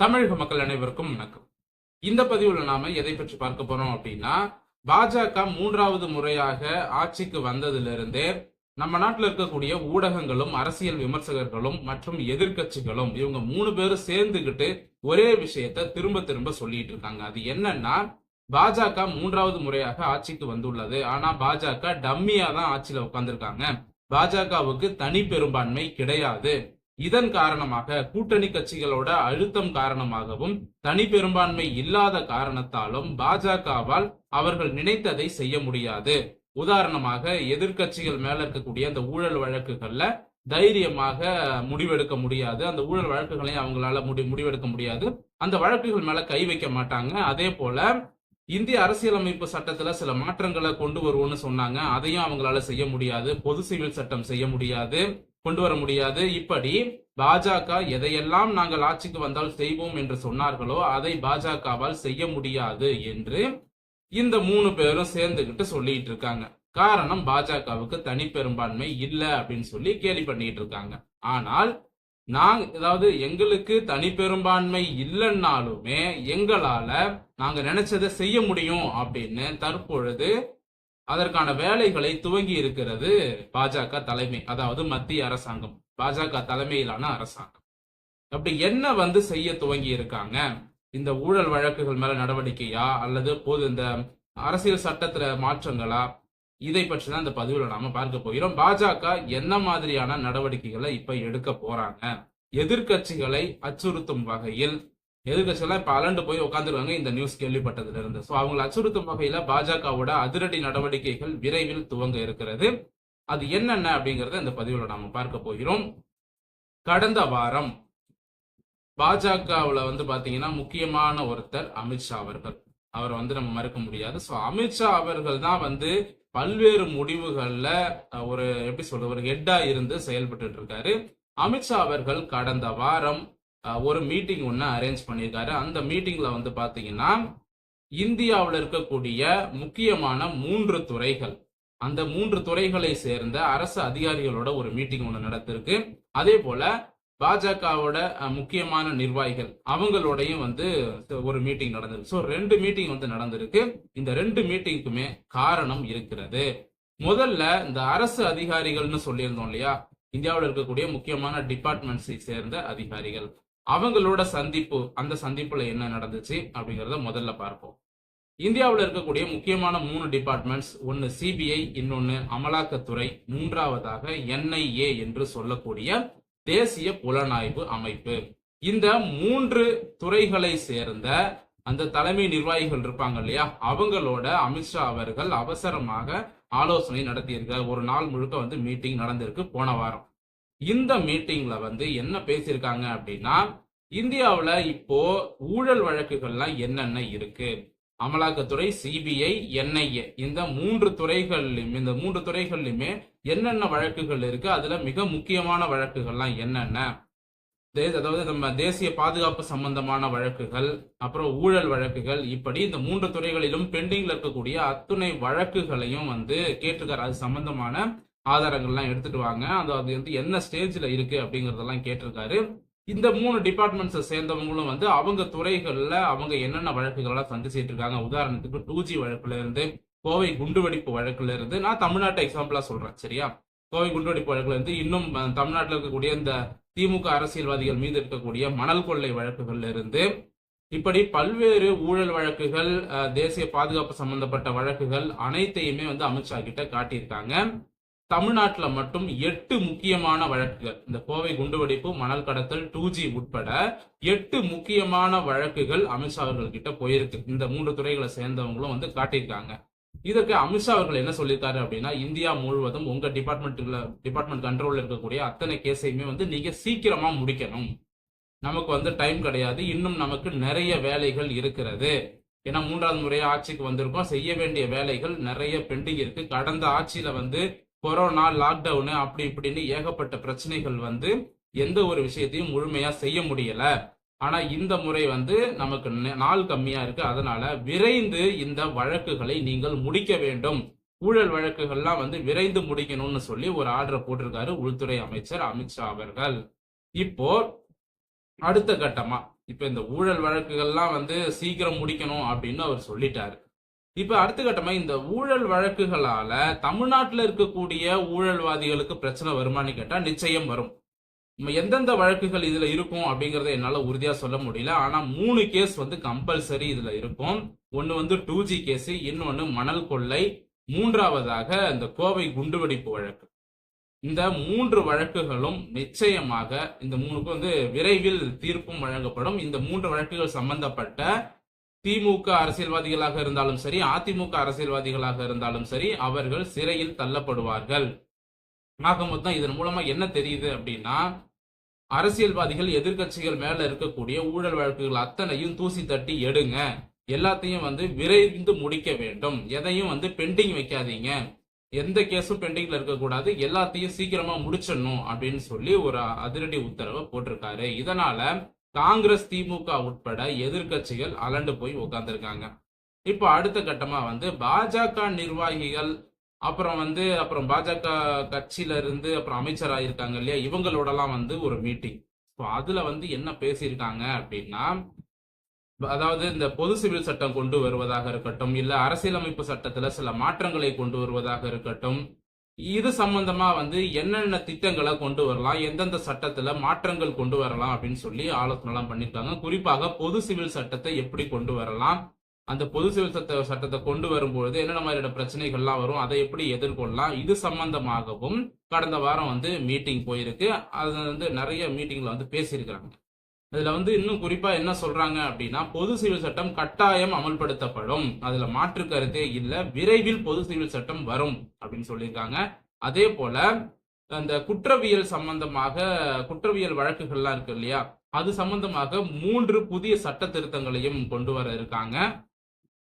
தமிழக மக்கள் அனைவருக்கும் வணக்கம். இந்த பதிவுல நாம எதை பற்றி பார்க்க போறோம் அப்படின்னா பாஜக மூன்றாவது முறையாக ஆட்சிக்கு வந்ததிலிருந்தே நம்ம நாட்டில் இருக்கக்கூடிய ஊடகங்களும் அரசியல் விமர்சகர்களும் மற்றும் எதிர்க்கட்சிகளும் இவங்க மூணு பேரும் சேர்ந்துகிட்டு ஒரே விஷயத்த திரும்ப திரும்ப சொல்லிட்டு இருக்காங்க. அது என்னன்னா பாஜக மூன்றாவது முறையாக ஆட்சிக்கு வந்துள்ளது. ஆனா பாஜக டம்மியா தான் ஆட்சியில உட்காந்துருக்காங்க பாஜகவுக்கு தனி பெரும்பான்மை கிடையாது. இதன் காரணமாக கூட்டணி கட்சிகளோட அழுத்தம் காரணமாகவும் தனி பெரும்பான்மை இல்லாத காரணத்தாலும் பாஜகவால் அவர்கள் நினைத்ததை செய்ய முடியாது. உதாரணமாக எதிர்க்கட்சிகள் மேல இருக்கக்கூடிய அந்த ஊழல் வழக்குகள்ல தைரியமாக முடிவெடுக்க முடியாது. அந்த ஊழல் வழக்குகளையும் அவங்களால முடி முடிவெடுக்க முடியாது. அந்த வழக்குகள் மேல கை வைக்க மாட்டாங்க. அதே போல இந்திய அரசியலமைப்பு சட்டத்துல சில மாற்றங்களை கொண்டு வருவோம்னு சொன்னாங்க. அதையும் அவங்களால செய்ய முடியாது. பொது சிவில் சட்டம் செய்ய முடியாது. கொண்டு வர முடியாது. இப்படி பாஜக எதையெல்லாம் நாங்கள் ஆட்சிக்கு வந்தால் செய்வோம் என்று சொன்னார்களோ அதை பாஜகவால் செய்ய முடியாது என்று இந்த மூணு பேரும் சேர்ந்துகிட்டு சொல்லிட்டு இருக்காங்க. காரணம் பாஜகவுக்கு தனி பெரும்பான்மை இல்ல அப்படின்னு சொல்லி கேலி பண்ணிட்டு இருக்காங்க. ஆனால் நாங்க அதாவது எங்களுக்கு தனி பெரும்பான்மை இல்லைன்னாலுமே எங்களால நாங்க நினைச்சதை செய்ய முடியும் அப்படின்னு தற்பொழுது அதற்கான வேலைகளை துவங்கி இருக்கிறது பாஜக தலைமை அதாவது மத்திய அரசாங்கம். பாஜக தலைமையிலான அரசாங்கம். அப்படி என்ன வந்து செய்ய துவங்கி இருக்காங்க? இந்த ஊழல் வழக்குகள் மேல நடவடிக்கையா? அல்லது போது இந்த அரசியல் சட்டத்துல மாற்றங்களா? இதை பற்றி தான் இந்த பதிவுல நாம பார்க்க போகிறோம். பாஜக என்ன மாதிரியான நடவடிக்கைகளை இப்ப எடுக்க போறாங்க? எதிர்க்கட்சிகளை அச்சுறுத்தும் வகையில் எதிர்கட்சியெல்லாம் இப்ப அலண்டு போய் உட்காந்துருவாங்க இந்த நியூஸ் கேள்விப்பட்டதுல இருந்து சோ அவங்களை அச்சுறுத்தும் வகையில பாஜகவோட அதிரடி நடவடிக்கைகள் விரைவில் துவங்க இருக்கிறது. அது என்னென்ன அப்படிங்கறத இந்த பதிவுல நாம பார்க்க போகிறோம். கடந்த வாரம் பாஜகவுல வந்து பாத்தீங்கன்னா முக்கியமான ஒருத்தர் அமித்ஷா அவர்கள். அவரை வந்து நம்ம மறுக்க முடியாது. சோ அமித்ஷா அவர்கள் தான் வந்து பல்வேறு முடிவுகள்ல ஒரு எப்படி சொல்றது ஒரு ஹெட்டா இருந்து செயல்பட்டு இருக்காரு. அமித்ஷா அவர்கள் கடந்த வாரம் ஒரு மீட்டிங் ஒன்று அரேஞ்ச் பண்ணியிருக்காரு. அந்த மீட்டிங்கில் வந்து பார்த்தீங்கன்னா இந்தியாவில் இருக்கக்கூடிய முக்கியமான மூன்று துறைகள். அந்த மூன்று துறைகளை சேர்ந்த அரசு அதிகாரிகளோட ஒரு மீட்டிங் ஒன்று நடத்திருக்கு. அதே போல பாஜகவோட முக்கியமான நிர்வாகிகள் அவங்களோடையும் வந்து ஒரு மீட்டிங் நடந்திருக்கு ஸோ ரெண்டு மீட்டிங் வந்து நடந்திருக்கு. இந்த ரெண்டு மீட்டிங்க்குமே காரணம் இருக்கிறது. முதல்ல இந்த அரசு அதிகாரிகள்னு சொல்லியிருந்தோம் இல்லையா? இந்தியாவில் இருக்கக்கூடிய முக்கியமான டிபார்ட்மெண்ட்ஸை சேர்ந்த அதிகாரிகள். அவங்களோட சந்திப்பு அந்த சந்திப்புல என்ன நடந்துச்சு அப்படிங்கறத முதல்ல பார்ப்போம். இந்தியாவில் இருக்கக்கூடிய முக்கியமான மூணு டிபார்ட்மெண்ட்ஸ் ஒன்னு சிபிஐ இன்னொன்னு அமலாக்கத்துறை மூன்றாவதாக என்ஐஏ என்று சொல்லக்கூடிய தேசிய புலனாய்வு அமைப்பு. இந்த மூன்று துறைகளை சேர்ந்த அந்த தலைமை நிர்வாகிகள் இருப்பாங்க இல்லையா? அவங்களோட அமித்ஷா அவர்கள் அவசரமாக ஆலோசனை நடத்தியிருக்கார். ஒரு நாள் முழுக்க வந்து மீட்டிங் நடந்திருக்கு. போன வாரம். இந்த மீட்டிங்ல வந்து என்ன பேசியிருக்காங்க அப்படின்னா இந்தியாவில் இப்போ ஊழல் வழக்குகள்லாம் என்னென்ன இருக்கு? அமலாக்கத்துறை சிபிஐ என்ஐஏ இந்த மூன்று துறைகள்லையும் இந்த மூன்று துறைகள்லையுமே என்னென்ன வழக்குகள் இருக்கு? அதுல மிக முக்கியமான வழக்குகள்லாம் என்னென்ன? அதாவது நம்ம தேசிய பாதுகாப்பு சம்பந்தமான வழக்குகள் அப்புறம் ஊழல் வழக்குகள் இப்படி இந்த மூன்று துறைகளிலும் பெண்டிங்ல இருக்கக்கூடிய அத்துணை வழக்குகளையும் வந்து கேட்டிருக்காரு. அது சம்பந்தமான ஆதாரங்கள்லாம் எடுத்துட்டு வாங்க. அந்த அது வந்து என்ன ஸ்டேஜில் இருக்கு அப்படிங்கறதெல்லாம் கேட்டிருக்காரு. இந்த மூணு டிபார்ட்மெண்ட்ஸை சேர்ந்தவங்களும் வந்து அவங்க துறைகளில் அவங்க என்னென்ன வழக்குகளெல்லாம் சந்திச்சிட்டு இருக்காங்க. உதாரணத்துக்கு டூ ஜி வழக்குலேருந்து கோவை குண்டுவெடிப்பு வழக்குலேருந்து நான் தமிழ்நாட்டை எக்ஸாம்பிளாக சொல்கிறேன் சரியா? கோவை குண்டுவெடிப்பு வழக்குலேருந்து இன்னும் தமிழ்நாட்டில் இருக்கக்கூடிய இந்த திமுக அரசியல்வாதிகள் மீது இருக்கக்கூடிய மணல் கொள்ளை வழக்குகள்ல இருந்து இப்படி பல்வேறு ஊழல் வழக்குகள் தேசிய பாதுகாப்பு சம்பந்தப்பட்ட வழக்குகள் அனைத்தையுமே வந்து அமித்ஷா கிட்ட காட்டியிருக்காங்க. தமிழ்நாட்டில் மட்டும் எட்டு முக்கியமான வழக்குகள். இந்த கோவை குண்டுவெடிப்பு மணல் கடத்தல் டூ ஜி உட்பட எட்டு முக்கியமான வழக்குகள் அமித்ஷா அவர்கள் கிட்ட போயிருக்கு. இந்த மூன்று துறைகளை சேர்ந்தவங்களும் வந்து காட்டியிருக்காங்க. இதற்கு அமித்ஷா அவர்கள் என்ன சொல்லியிருக்காரு அப்படின்னா இந்தியா முழுவதும் உங்க டிபார்ட்மெண்ட்டுல டிபார்ட்மெண்ட் கண்ட்ரோல்ல இருக்கக்கூடிய அத்தனை கேஸையுமே வந்து நீங்க சீக்கிரமா முடிக்கணும். நமக்கு வந்து டைம் கிடையாது. இன்னும் நமக்கு நிறைய வேலைகள் இருக்கிறது. ஏன்னா மூன்றாவது முறையா ஆட்சிக்கு வந்திருக்கோம். செய்ய வேண்டிய வேலைகள் நிறைய பெண்டிங் இருக்கு. கடந்த ஆட்சியில வந்து கொரோனா லாக்டவுன் அப்படி இப்படின்னு ஏகப்பட்ட பிரச்சனைகள் வந்து எந்த ஒரு விஷயத்தையும் முழுமையா செய்ய முடியல. ஆனா இந்த முறை வந்து நமக்கு நெ- நாள் கம்மியா இருக்கு. அதனால விரைந்து இந்த வழக்குகளை நீங்கள் முடிக்க வேண்டும். ஊழல் வழக்குகள்லாம் வந்து விரைந்து முடிக்கணும்னு சொல்லி ஒரு ஆர்டரை போட்டிருக்காரு உள்துறை அமைச்சர் அமித்ஷா அவர்கள். இப்போ அடுத்த கட்டமா இப்ப இந்த ஊழல் வழக்குகள்லாம் வந்து சீக்கிரம் முடிக்கணும் அப்படின்னு அவர் சொல்லிட்டாரு. இப்ப அடுத்த கட்டமா இந்த ஊழல் வழக்குகளால தமிழ்நாட்டில் இருக்கக்கூடிய ஊழல்வாதிகளுக்கு பிரச்சனை வருமான்னு கேட்டா நிச்சயம் வரும். நம்ம எந்தெந்த வழக்குகள் இதுல இருக்கும் அப்படிங்கறத என்னால உறுதியா சொல்ல முடியல. ஆனா மூணு கேஸ் வந்து கம்பல்சரி இதுல இருக்கும். ஒன்னு வந்து டூ ஜி கேஸ் இன்னொன்னு மணல் கொள்ளை மூன்றாவதாக இந்த கோவை குண்டுவெடிப்பு வழக்கு. இந்த மூன்று வழக்குகளும் நிச்சயமாக இந்த மூணுக்கும் வந்து விரைவில் தீர்ப்பும் வழங்கப்படும். இந்த மூன்று வழக்குகள் சம்பந்தப்பட்ட திமுக அரசியல்வாதிகளாக இருந்தாலும் சரி அதிமுக அரசியல்வாதிகளாக இருந்தாலும் சரி அவர்கள் சிறையில் தள்ளப்படுவார்கள். ஆக மொத்தம் இதன் மூலமா என்ன தெரியுது அப்படின்னா அரசியல்வாதிகள் எதிர்க்கட்சிகள் மேல இருக்கக்கூடிய ஊழல் வழக்குகள் அத்தனையும் தூசி தட்டி எடுங்க. எல்லாத்தையும் வந்து விரைந்து முடிக்க வேண்டும். எதையும் வந்து பெண்டிங் வைக்காதீங்க. எந்த கேஸும் பெண்டிங்ல இருக்கக்கூடாது. எல்லாத்தையும் சீக்கிரமா முடிச்சிடணும் அப்படின்னு சொல்லி ஒரு அதிரடி உத்தரவை போட்டிருக்காரு. இதனால காங்கிரஸ் திமுக உட்பட எதிர்க்கட்சிகள் அலண்டு போய் உட்கார்ந்துருக்காங்க இப்போ அடுத்த கட்டமா வந்து பாஜக நிர்வாகிகள் அப்புறம் வந்து அப்புறம் பாஜக கட்சியில இருந்து அப்புறம் அமைச்சராக இருக்காங்க இல்லையா? இவங்களோடலாம் வந்து ஒரு மீட்டிங் ஸோ அதுல வந்து என்ன பேசியிருக்காங்க அப்படின்னா அதாவது இந்த பொது சிவில் சட்டம் கொண்டு வருவதாக இருக்கட்டும் இல்ல அரசியலமைப்பு சட்டத்துல சில மாற்றங்களை கொண்டு வருவதாக இருக்கட்டும் இது சம்பந்தமா வந்து என்னென்ன திட்டங்களை கொண்டு வரலாம் எந்தெந்த சட்டத்துல மாற்றங்கள் கொண்டு வரலாம் அப்படின்னு சொல்லி ஆலோசனை எல்லாம் பண்ணிருக்காங்க குறிப்பாக பொது சிவில் சட்டத்தை எப்படி கொண்டு வரலாம் அந்த பொது சிவில் சட்ட சட்டத்தை கொண்டு வரும்பொழுது என்னென்ன மாதிரியான பிரச்சனைகள்லாம் வரும் அதை எப்படி எதிர்கொள்ளலாம் இது சம்பந்தமாகவும் கடந்த வாரம் வந்து மீட்டிங் போயிருக்கு. அது வந்து நிறைய மீட்டிங்ல வந்து பேசியிருக்கிறாங்க. இதில் வந்து இன்னும் குறிப்பா என்ன சொல்றாங்க அப்படின்னா பொது சிவில் சட்டம் கட்டாயம் அமல்படுத்தப்படும். அதுல மாற்று கருத்தே இல்ல. விரைவில் பொது சிவில் சட்டம் வரும் அப்படின்னு சொல்லியிருக்காங்க. அதே போல அந்த குற்றவியல் சம்பந்தமாக குற்றவியல் வழக்குகள்லாம் இருக்கு இல்லையா? அது சம்பந்தமாக மூன்று புதிய சட்ட திருத்தங்களையும் கொண்டு வர இருக்காங்க.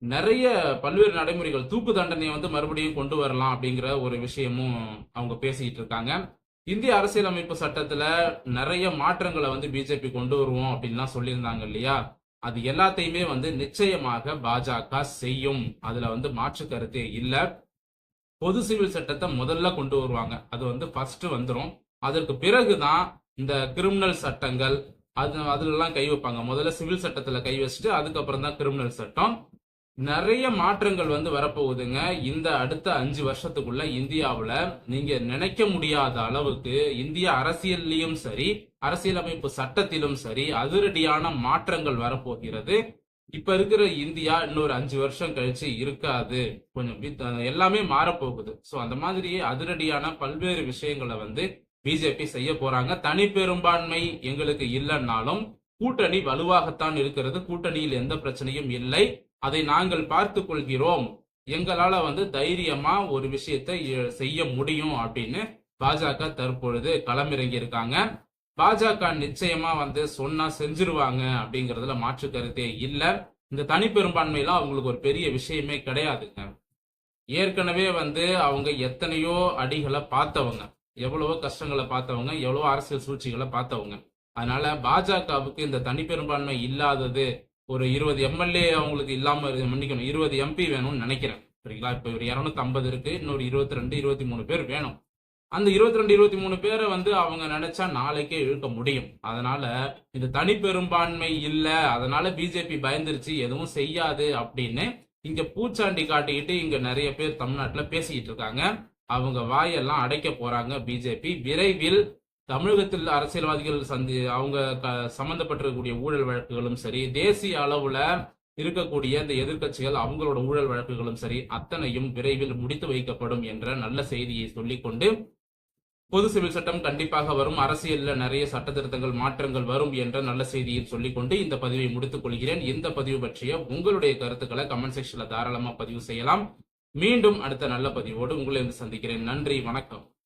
நிறைய பல்வேறு நடைமுறைகள் தூக்கு தண்டனையை வந்து மறுபடியும் கொண்டு வரலாம் அப்படிங்கிற ஒரு விஷயமும் அவங்க பேசிக்கிட்டு இருக்காங்க. இந்திய அரசியலமைப்பு சட்டத்துல நிறைய மாற்றங்களை வந்து பிஜேபி கொண்டு வருவோம் அப்படின்லாம் சொல்லியிருந்தாங்க இல்லையா? அது எல்லாத்தையுமே வந்து நிச்சயமாக பாஜக செய்யும். அதுல வந்து மாற்று கருத்தே இல்ல. பொது சிவில் சட்டத்தை முதல்ல கொண்டு வருவாங்க. அது வந்து ஃபர்ஸ்ட் வந்துடும் அதற்கு பிறகுதான் இந்த கிரிமினல் சட்டங்கள் அது அதுலலாம் கை வைப்பாங்க. முதல்ல சிவில் சட்டத்துல கை வச்சுட்டு அதுக்கப்புறம் தான் கிரிமினல் சட்டம். நிறைய மாற்றங்கள் வந்து வரப்போகுதுங்க. இந்த அடுத்த அஞ்சு வருஷத்துக்குள்ள இந்தியாவில் நீங்க நினைக்க முடியாத அளவுக்கு இந்திய அரசியல்லையும் சரி அரசியலமைப்பு சட்டத்திலும் சரி அதிரடியான மாற்றங்கள் வரப்போகிறது. இப்ப இருக்கிற இந்தியா இன்னொரு அஞ்சு வருஷம் கழிச்சு இருக்காது. கொஞ்சம் வித்- எல்லாமே மாறப்போகுது. ஸோ அந்த மாதிரி அதிரடியான பல்வேறு விஷயங்களை வந்து பிஜேபி செய்ய போறாங்க. தனி பெரும்பான்மை எங்களுக்கு இல்லைன்னாலும் கூட்டணி வலுவாகத்தான் இருக்கிறது. கூட்டணியில் எந்த பிரச்சனையும் இல்லை. அதை நாங்கள் பார்த்து கொள்கிறோம் எங்களால வந்து தைரியமா ஒரு விஷயத்தை செய்ய முடியும் அப்படின்னு பாஜக தற்பொழுது களமிறங்கி இருக்காங்க பாஜக நிச்சயமா வந்து சொன்னா செஞ்சிருவாங்க அப்படிங்கறதுல மாற்று கருத்தே இல்ல. இந்த தனி பெரும்பான்மையெல்லாம் அவங்களுக்கு ஒரு பெரிய விஷயமே கிடையாதுங்க. ஏற்கனவே வந்து அவங்க எத்தனையோ அடிகளை பார்த்தவங்க எவ்வளவோ கஷ்டங்களை பார்த்தவங்க எவ்வளவோ அரசியல் சூழ்ச்சிகளை பார்த்தவங்க. அதனால பாஜகவுக்கு இந்த தனி பெரும்பான்மை இல்லாதது ஒரு இருபது எம்எல்ஏ அவங்களுக்கு இல்லாம மன்னிக்கணும். இருபது எம்பி வேணும்னு நினைக்கிறேன். சரிங்களா? இப்ப ஒரு இருநூத்தி ஐம்பது இருக்கு இன்னொரு இருபத்தி ரெண்டு இருபத்தி மூணு பேர் வேணும். அந்த இருபத்தி ரெண்டு இருபத்தி மூணு பேரை வந்து அவங்க நினைச்சா நாளைக்கே இழுக்க முடியும். அதனால இந்த தனி பெரும்பான்மை இல்ல. அதனால பிஜேபி பயந்துருச்சு எதுவும் செய்யாது அப்படின்னு இங்க பூச்சாண்டி காட்டிக்கிட்டு இங்க நிறைய பேர் தமிழ்நாட்டுல பேசிக்கிட்டு இருக்காங்க. அவங்க வாயெல்லாம் அடைக்க போறாங்க பிஜேபி விரைவில் தமிழகத்தில் அரசியல்வாதிகள் சந்தி அவங்க க- சம்பந்தப்பட்டிருக்கக்கூடிய ஊழல் வழக்குகளும் சரி தேசிய அளவுல இருக்கக்கூடிய இந்த எதிர்க்கட்சிகள் அவங்களோட ஊழல் வழக்குகளும் சரி அத்தனையும் விரைவில் முடித்து வைக்கப்படும் என்ற நல்ல செய்தியை சொல்லிக்கொண்டு பொது சிவில் சட்டம் கண்டிப்பாக வரும் அரசியல்ல நிறைய சட்ட திருத்தங்கள் மாற்றங்கள் வரும் என்ற நல்ல செய்தியை சொல்லிக்கொண்டு இந்த பதிவை முடித்துக் கொள்கிறேன். இந்த பதிவு பற்றிய உங்களுடைய கருத்துக்களை கமெண்ட் செக்ஷன்ல தாராளமா பதிவு செய்யலாம். மீண்டும் அடுத்த நல்ல பதிவோடு உங்களை வந்து சந்திக்கிறேன். நன்றி வணக்கம்.